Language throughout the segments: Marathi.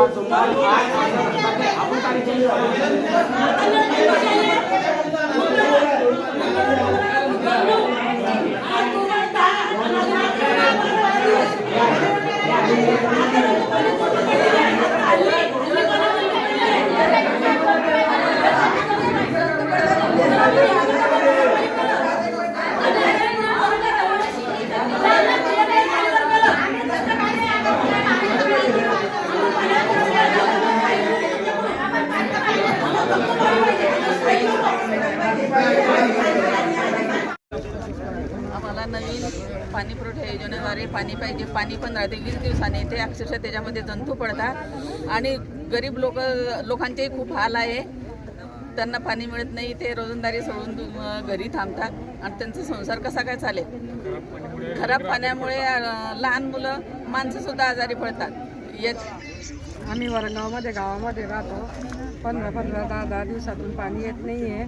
आपण मला नवीन पाणी पुरवठा योजनेद्वारे पाणी पाहिजे. पाणी पण राहते. वीस दिवसाने ते अक्षरशः त्याच्यामध्ये जंतू पडतात. आणि गरीब लोक लोकांचेही खूप हाल आहे. त्यांना पाणी मिळत नाही. ते रोजंदारी सोडून घरी थांबतात. आणि त्यांचा संसार कसा काय चालेल? खराब पाण्यामुळे लहान मुलं माणसंसुद्धा आजारी पडतात. येत आम्ही वरगावमध्ये गावामध्ये राहतो. पंधरा पंधरा दहा दहा दिवसातून पाणी येत नाही आहे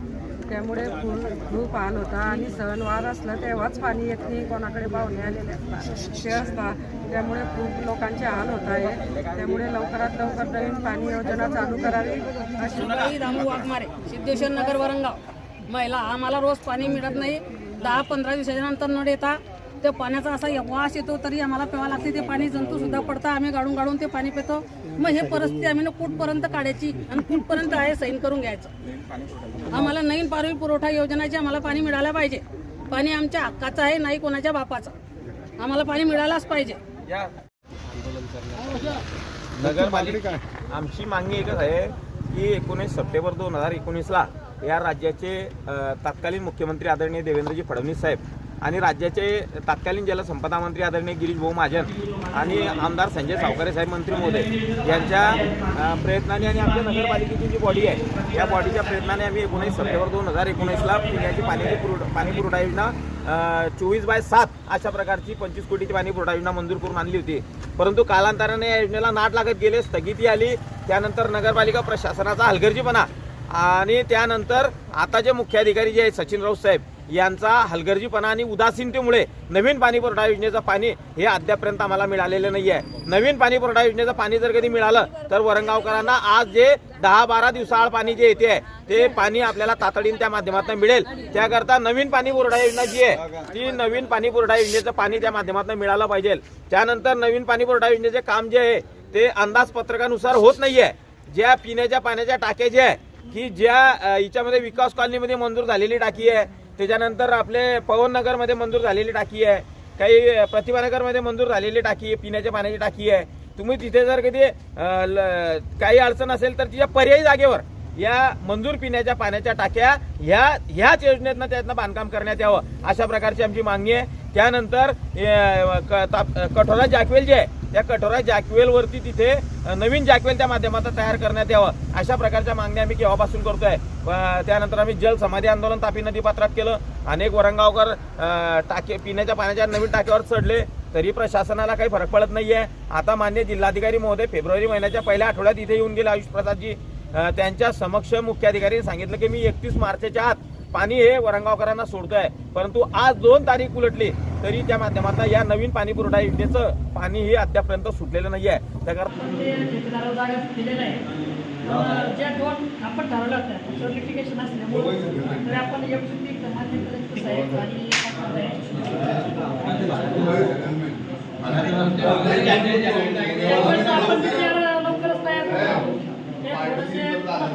त्यामुळे खूप खूप हाल होता आणि सणवार असलं तेव्हाच पाणी येत नाही कोणाकडे पाहुणे आलेले असतात ते असतात. त्यामुळे खूप लोकांचे हाल होत आहे त्यामुळे लवकरात लवकर नवीन पाणी योजना चालू करावी अशी सुनबाई दामू वाघमारे सिद्धेश्वर नगर वरंगाव. महिला आम्हाला रोज पाणी मिळत नाही. दहा पंधरा दिवसाच्या नंतर न देता ते पाण्याचा असा वास येतो तरी आम्हाला प्यावं लागते. ते पाणी जंतूसुद्धा पडतं. आम्ही गाडून गाडून ते पाणी पितो. मग हे परिस्थिती आम्ही ना कुठपर्यंत काढायची आणि कुठपर्यंत आहे सैन करून घ्यायचं. आम्हाला नवीन पाणी पुरवठा योजनाचे आम्हाला पाणी मिळायला पाहिजे. पाणी आमच्या हक्काचं आहे नाही कोणाच्या बापाचं. आम्हाला पाणी मिळायलाच पाहिजे. नगरपालिका आमची मागणी एकच आहे की एकोणीस सप्टेंबर दोन हजार एकोणीसला या राज्याचे तत्कालीन मुख्यमंत्री आदरणीय देवेंद्रजी फडणवीस साहेब आणि राज्याचे तत्कालीन जलसंपदा मंत्री आदरणीय गिरीश भाऊ महाजन आणि आमदार संजय सावकारे साहेब मंत्री महोदय यांच्या प्रयत्नाने आणि आमच्या नगरपालिकेची जी बॉडी आहे या बॉडीच्या प्रयत्नाने आम्ही एकोणीस सप्टेंबर दोन हजार एकोणीसला पिण्याची पाण्याची पुरवठा पाणीपुरवठा योजना चोवीस बाय सात अशा प्रकारची पंचवीस कोटीची पाणी पुरवठा योजना मंजूर करून आणली होती. परंतु कालांतराने या योजनेला नाट लागत गेले स्थगिती आली त्यानंतर नगरपालिका प्रशासनाचा हलगर्जीपणा आणि त्यानंतर आता जे मुख्याधिकारी जे आहेत सचिन राऊत साहेब यांचा हलगर्जीपणा आणि उदासीनतेमुळे नवीन पाणी पुरवठा योजनेचं पाणी हे अद्यापर्यंत आम्हाला मिळालेलं नाही आहे नवीन पाणी पुरवठा योजनेचं पाणी जर कधी मिळालं तर वरंगावकरांना आज जे दहा बारा दिवसाआड पाणी जे येते आहे ते पाणी आपल्याला तातडीने त्या माध्यमातून मिळेल. त्याकरता नवीन पाणी पुरवठा योजना जी आहे ती नवीन पाणी पुरवठा योजनेचं पाणी त्या माध्यमातून मिळालं पाहिजे. त्यानंतर नवीन पाणी पुरवठा योजनेचे काम जे आहे ते अंदाजपत्रकानुसार होत नाही आहे ज्या पिण्याच्या पाण्याच्या टाक्या ज्या आहे की ज्या हिच्यामध्ये विकास कॉलनीमध्ये मंजूर झालेली टाकी आहे त्याच्यानंतर आपले पवन नगरमध्ये मंजूर झालेली टाकी आहे. काही प्रतिभानगरमध्ये मंजूर झालेली टाकी आहे पिण्याच्या पाण्याची टाकी आहे. तुम्ही तिथे जर कधी ल- काही अडचण असेल तर तिच्या पर्यायी जागेवर या मंजूर पिण्याच्या पाण्याच्या टाक्या ह्या ह्याच योजनेतनं त्यातनं बांधकाम करण्यात यावं. अशा प्रकारची आमची मागणी आहे. त्यानंतर क- ताप- कठोरा जॅकवेल जे आहे त्या कठोरा जॅकवेलवरती तिथे नवीन जॅकवेल त्या माध्यमातून तयार करण्यात यावं. अशा प्रकारच्या मागण्या आम्ही केव्हापासून करतोय? त्यानंतर आम्ही जल समाधी आंदोलन तापी नदी पात्रात केलं. अनेक वरंगावकर टाके पिण्याच्या पाण्याच्या नवीन टाक्यावर चढले. तरी प्रशासनाला काही फरक पडत नाहीये. आता मान्य जिल्हाधिकारी महोदय फेब्रुवारी महिन्याच्या पहिल्या आठवड्यात इथे येऊन गेले आयुष प्रसादजी. त्यांच्या समक्ष मुख्याधिकाऱ्यांनी सांगितलं की मी एकतीस मार्चच्या आत पाणी हे वरंगावकरांना सोडतोय. परंतु आज दोन तारीख उलटली तरी त्या माध्यमातून या नवीन पाणी पुरवठा योजनेचं पाणी हे अद्यापर्यंत सुटलेलं नाहीये. आहे अं, आपण